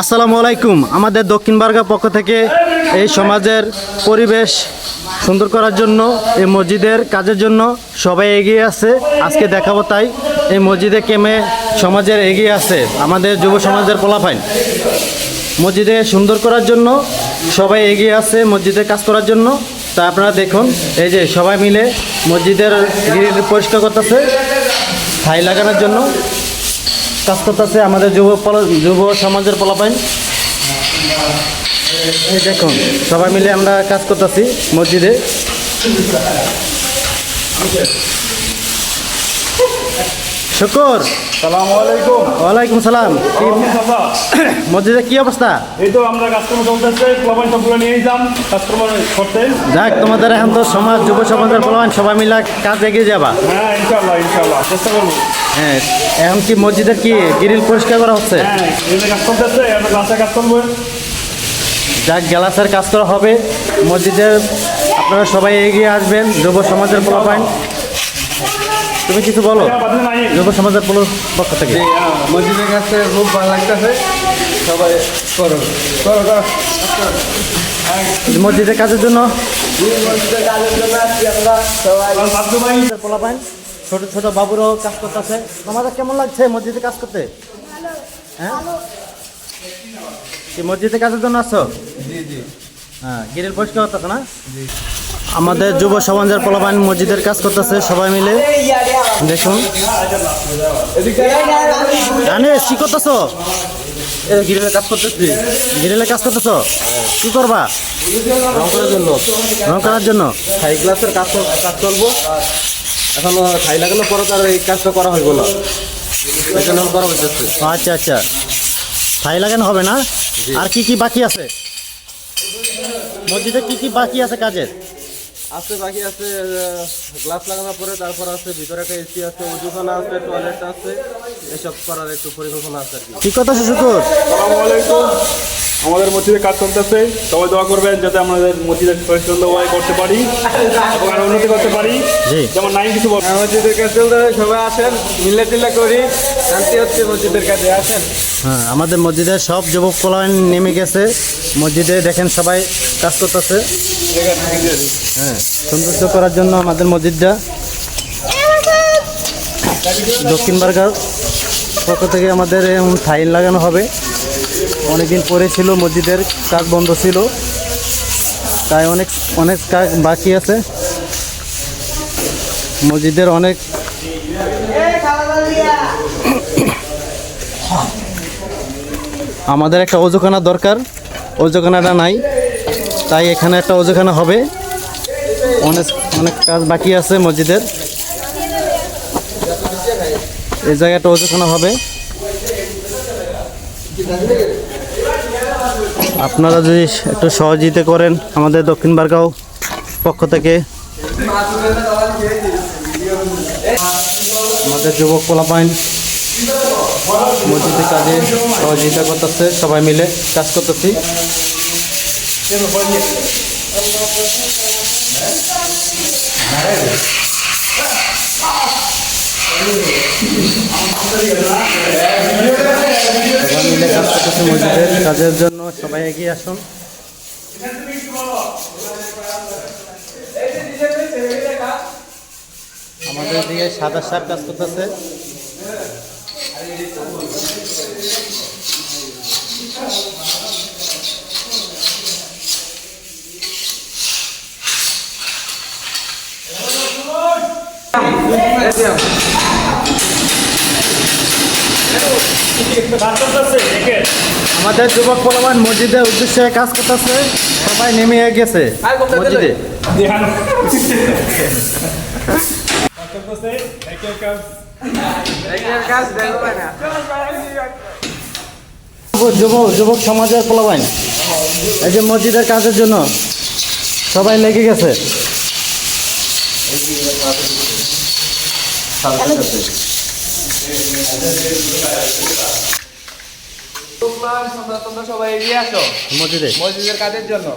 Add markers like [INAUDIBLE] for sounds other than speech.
আসসালামু আলাইকুম। আমাদের দক্ষিণ বার্গা পক্ষ থেকে এই সমাজের পরিবেশ সুন্দর করার জন্য, এই মসজিদের কাজের জন্য সবাই এগিয়ে আছে। আজকে দেখাবো তাই এই মসজিদে কেমে সমাজের এগিয়ে আছে, আমাদের যুব সমাজের পোলাফাইন মসজিদে সুন্দর করার জন্য সবাই এগিয়ে আছে, মসজিদে কাজ করার জন্য। তা আপনারা দেখুন, এই যে সবাই মিলে মসজিদের গ্রিল পরিষ্কার করতেছে, ছাই লাগানোর জন্য। কাজ করতেছে আমাদের যুব যুব সমাজের পোলাপাইন। এই দেখুন সবাই মিলে আমরা কাজ করতেছি মসজিদে। শুকর। সালাম। আলাইকুম ওয়ালাইকুম সালাম। কি [COUGHS] মসজিদে কি অবস্থা? এই তো আমরা কাস্টমার চলতেছে ক্লাবান সবগুলো নিয়ে যাম কাস্টমার করতে। যাক তোমাদের এখন তো সমাজ যুব সমাজের পোলাপাইন সবাই মিলে কাজ এগিয়ে যাবা। হ্যাঁ ইনশাল্লাহ ইনশাল্লাহ চেষ্টা করব। হ্যাঁ এখন কি মসজিদের কি গ্রিল পরিষ্কার করা হচ্ছে? হ্যাঁ যাক গ্যালাসের কাজ করা হবে। মসজিদের আপনারা সবাই এগিয়ে আসবেন যুব সমাজের পোলাপাইন তুমি কিছু বলো? বাতিল যুব সমাজের পোলো- পক্ষ থেকে। মসজিদের কাছে খুব ভালো লাগতেছে। সবাই করো মসজিদের কাজের জন্য? মসজিদের কাজের জন্য আমরা সবাই পোলাপাইন ছোট ছোট বাবুরাও কাজ করতেছে। তোমাদের কেমন লাগছে মসজিদে কাজ করতে? হ্যাঁ? কি মসজিদে কাজের জন্য আসছো? জি জি। হ্যাঁ গিরিল পরিষ্কার করতেছে না? আমাদের যুব সমাজের পোলাপাইন মসজিদের কাজ করতেছে সবাই মিলে। দেখুন। জানে কি করতেছ? গিরিলে কাজ করতেছি। গিরিলে কাজ করতেছ? কি করবা? রং করার জন্য। রং করার জন্য? হাই ক্লাসের কাজ কাজ করব এখনও ছাই লাগানোর পরে তার এই কাজটা করা হইব না। এখানে করা হইতেছে। আচ্ছা আচ্ছা। ছাই লাগানো হবে না? আর কি কি বাকি আছে? মসজিদে কি কি বাকি আছে কাজের? আছে বাকি আছে গ্লাস লাগানোর পরে তারপর আছে ভিতরে একটা এসি আছে উজুখানা আছে টয়লেট আছে এসব করার একটু পরিকল্পনা আছে আর কি। কি কথা শুকুর আলাইকুম। আমাদের মসজিদে কাজ চলতেছে। সবাই দোয়া করবেন যাতে আমাদের মসজিদের সুন্দরভাবে করতে পারি এবং আরও উন্নতি করতে পারি। যেমন নাই কিছু বল মসজিদের কাজ চলতে সবাই আসেন মিলে টিলে করি শান্তি হচ্ছে মসজিদের কাছে আসেন। হ্যাঁ আমাদের মসজিদের সব যুবক পোলায়ন নেমে গেছে। মসজিদে দেখেন সবাই কাজ করতেছে। হ্যাঁ সৌন্দর্য করার জন্য আমাদের মসজিদটা। দক্ষিণ বার্গার পক্ষ থেকে আমাদের ফাইল লাগানো হবে। অনেকদিন পরে ছিল, মসজিদের কাজ বন্ধ ছিল। তাই অনেক অনেক কাজ বাকি আছে। মসজিদের অনেক আমাদের একটা অজুখানা দরকার। অজুখানাটা নাই, তাই এখানে একটা অজুখানা হবে। অনেক অনেক কাজ বাকি আছে মসজিদের। এই জায়গায় একটা অজুখানা হবে। আপনারা যদি একটু সহযোগিতা করেন আমাদের দক্ষিণ বারগাঁও পক্ষ থেকে, আমাদের যুবক পোলাপাইন মসজিদের কাজে সহযোগিতা করতেছে, সবাই মিলে কাজ করতেছি। কাজ করতেছে মসজিদের কাজের জন্য সবাই এগিয়ে আসুন। আমাদের দিকে সাদা সার কাজ করতেছে। দেখেন আমাদের যুবক পোলাবান মসজিদের উদ্দেশ্যে কাজ করতেছে সবাই নেমে গেছে। মসজিদে। যুবক যুবক সমাজের পোলাবাইন। এই যে মসজিদের কাজের জন্য সবাই লেগে গেছে। তোমরা তোমরা সবাই এগিয়ে আসো। মসজিদের মসজিদের কাজের জন্য।